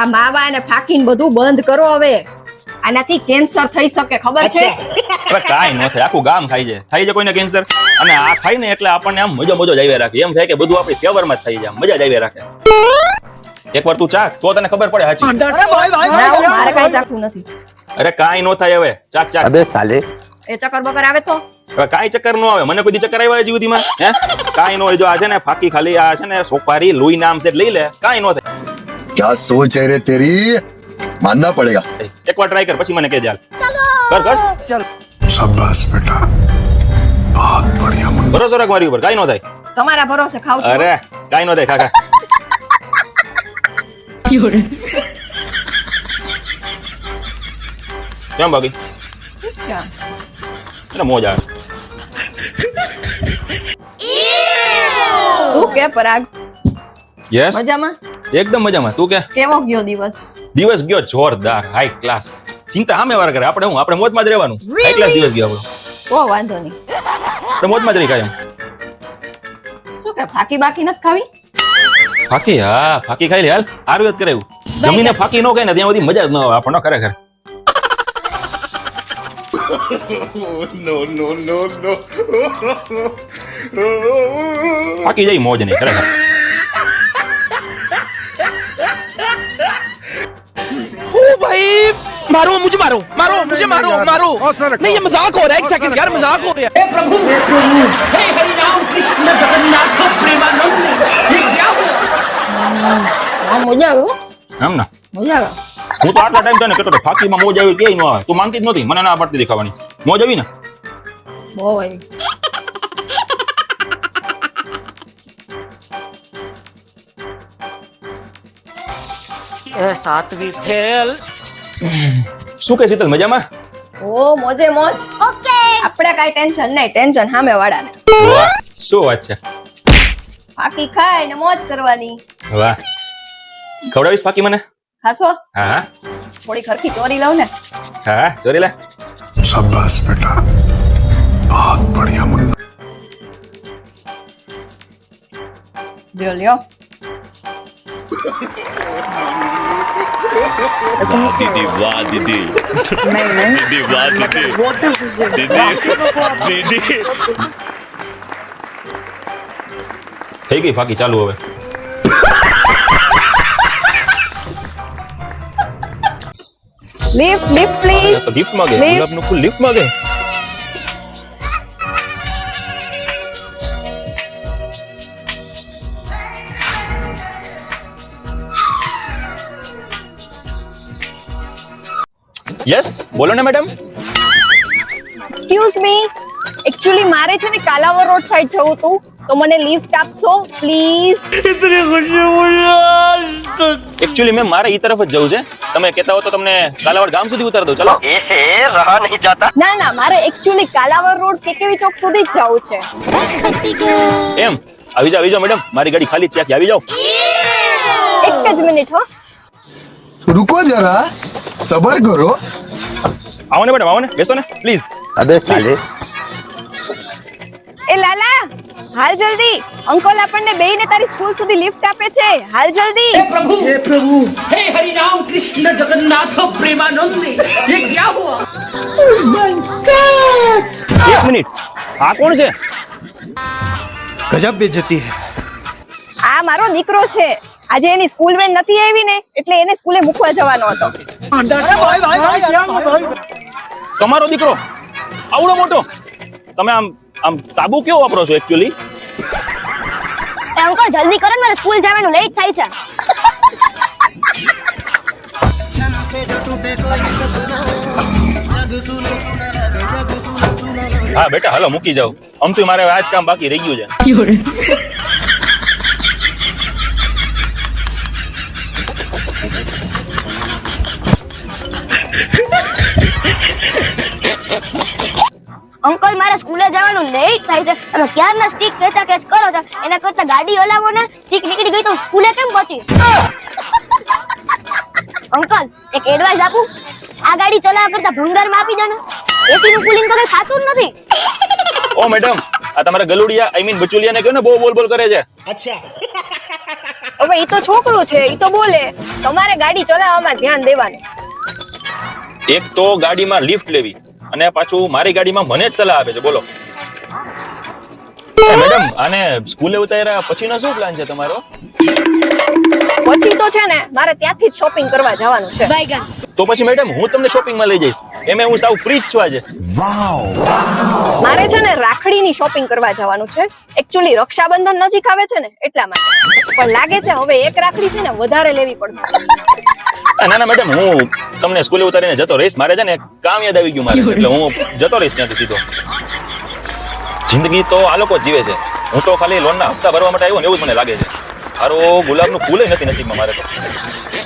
આ માવા અને ફાકીને બધું બંધ કરો હવે. આનાથી કેન્સર થઈ શકે ખબર છે? અરે ન થાય આખું ગામ ખાઈ જાય. થઈ જાય કોઈને કેન્સર અને આ ખાઈ ને એટલે આપણને આમ મજા મજા જ આવી રાખે. એમ થાય કે બધું આપણી ફેવરમાં જ થઈ જાય મજા જ આવી રાખે. એકવાર તું ચાખ તો તને ખબર પડે હાચી. મારે કાઈ ચાખવું નથી. અરે કાઈ ન થાય હવે. ચાખ ચાખ અબે સાલે એ ચક્કર બકર આવે તો? હવે કાઈ ચક્કર નો આવે. મને કોઈ ચક્કર આવ્યા હજી સુધીમાં હે? કાઈ નો જો આ છે ને ફાકી ખાલી આ છે ને સોપારી લોહી નામ છે લઈ લે. કાઈ નો થાય. ક્યા સોચ રે તેરી? માનના પડેગા. એક વાર ટ્રાય કર પછી મને કહેજે હાલ. કર કર. ચાલ. શાબાશ બેટા. બહુત બઢિયા મન ભરોસો રાખ મારી ઉપર. કાઈ નો થાય. તમારા ભરોસે ખાવ છું. અરે કાઈ નો થાય. ખા ખા. યોરે કેમ બાકી? એટલે મોજ આવે શું કે પરાગ? યસ મજામાં? એકદમ મજામાં. તું કે? કેવો ગયો દિવસ? દિવસ ગયો જોરદાર હાઈ ક્લાસ ચિંતા સામે વાર કરે. આપણે હું? આપણે મોજમાં જ રહેવાનું. હાઈ ક્લાસ દિવસ ગયો આપણો. ઓ વાંધો નહીં. આપણે મોજમાં જ રહી કાયમ. શું કે ફાકી બાકી નથી ખાવી? ફાકી? હા ફાકી ખાઈ લે. હાલ આયુર્વેદ કરાવ્યું જમીને ફાકી ન ખાય ને ત્યાં બધી મજા જ ન આવે. આપણને ખરેખર. ફાકી જઈ મોજ નહીં ખરેખર ओ भाई मारो मुझे मारो मारो मुझे मारो मारो नहीं ये मजाक हो रहा है एक सेकंड यार मजाक हो रहा है હા મજા આવે હો. એમ ને મજા આવે હું તો આટલા ટાઈમ તને કહેતો હતો ફાકીમાં મોજ આવી કે ન તું માનતી જ નથી મને ના પડતી દેખાવાની. મોજ આવી ને? બહુ એ સાતવી ફેલ શું કે શીતલ મજામાં? ઓ મોજે મોજ. ઓકે. આપણે કાઈ ટેન્શન નહીં ટેન્શન સામે વાળાને શું વાત છે? ફાકી ખાય ને મોજ કરવાની. વાહ. ખવડાવીશ પાકી મને? ખાશો હા હા થોડી ખરખી ચોરી લઉં ને હા ચોરી લે शाबाश बेटा बहुत बढ़िया मुन्ना લ્યો લ્યો दीदी वाह दीदी નહીં નહીં दीदी वाह दीदी दीदी दीदी થઈ ગઈ ફાકી ચાલુ હવે લિફ્ટ લિફ્ટ પ્લીઝ તો ગિફ્ટ માંગે. ગુલાબનું ફૂલ લિફ્ટ માંગે યસ બોલો ને મેડમ એક્સક્યુઝ મી એક્ચ્યુઅલી મારે છે ને કાલાવર રોડ સાઈડ જવું હતું. તો મને લિફ્ટ આપશો પ્લીઝ એક્ચ્યુઅલી મેં મારે ઈ તરફ જ જવું છે. તમે કહેતા હો તો તમને કાલાવડ ગામ સુધી ઉતાર દઉં. ચલો. એ રહા નહીં જાતા. ના ના મારે એક્ચ્યુઅલી કાલાવડ રોડ કેકેવી ચોક સુધી જ જવું છે. એમ? આવી જાવ આવી જાવ મેડમ મારી ગાડી ખાલી ચેક આવી જાવ એક જ મિનિટ હો. રૂકો જરા સબર કરો. આવો ને મેડમ આવો ને. બેસો ને પ્લીઝ અબે ચાલે. એ લાલા હાલ જલ્દી. અંકલ આપણને બેયને તારી સ્કૂલ સુધી લિફ્ટ આપે છે હાલ જલ્દી प्रभु हे प्रभु हे हरि राम कृष्ण जगन्नाथ प्रेमानंद ये क्या हुआ એક મિનિટ આ કોણ છે गजब बेइज्जती है આ મારો દીકરો છે આજે એની સ્કૂલ વેન નથી આવી ને એટલે એને સ્કૂલે મૂકવા જવાનો હતો તમારો દીકરો આવડો મોટો તમે આમ આમ સાબુ કેવો વાપરો છો એકચ્યુઅલી એ અંકલ જલ્દી કરો ને મારે સ્કૂલ જવાનું લેટ થાય છે. હા બેટા હાલો મૂકી જાઓ આમ તો મારે આજ કામ બાકી રહી ગયું છે. અંકલ મારે સ્કૂલે જવાનું લેટ થાય છે. તમે ક્યારના સ્ટીક ખેંચા ખેંચ કરો? કરતા ગાડી હલાવો ને સ્ટીક નીકળી ગઈ તો સ્કૂલે કેમ પહોંચીશ? અંકલ એક એડવાઇસ આપું. આ ગાડી ચલાવવા કરતા ભંગારમાં આપી દો ને. એસી નું કુલિંગ તો કઈ ખાતું નથી. ઓ મેડમ આ તમારા ગલુડિયા આઈ મીન બચુલિયા ને કહો ને બહુ બોલ બોલ કરે છે. હવે ઈ તો છોકરું છે ઈ તો બોલે. તમારે ગાડી ચલાવવામાં ધ્યાન દેવાનું. એક તો ગાડીમાં લિફ્ટ લેવી અને પાછું મારી ગાડીમાં મને જ સલાહ આપે છે બોલો. એ મેડમ અને સ્કૂલે ઉતાર્યા પછીનો શું પ્લાન છે તમારો? પછી તો છે ને મારે ત્યાંથી જ શોપિંગ કરવા જવાનું છે. તો પછી મેડમ હું તમને શોપિંગમાં લઈ જઈશ. એમે હું સાવ ફ્રી જ છું આજે. મારે છે ને રાખડીની શોપિંગ કરવા જવાનું છે. એકચ્યુઅલી રક્ષાબંધન નજીક આવે છે ને એટલા માટે. પણ લાગે છે હવે એક રાખડી છે ને વધારે લેવી પડશે. ના ના મેડમ હું તમને સ્કૂલે ઉતારીને જતો રહીશ. મારે છે ને કામ યાદ આવી ગયું મારે. એટલે હું જતો રહીશ ત્યાંથી સીધો. જિંદગી તો આ લોકો જીવે છે. હું તો ખાલી લોનના હપ્તા ભરવા માટે આવ્યો ને એવું જ મને લાગે છે. મારો ગુલાબનું ફૂલ નથી નસીબમાં મારે તો.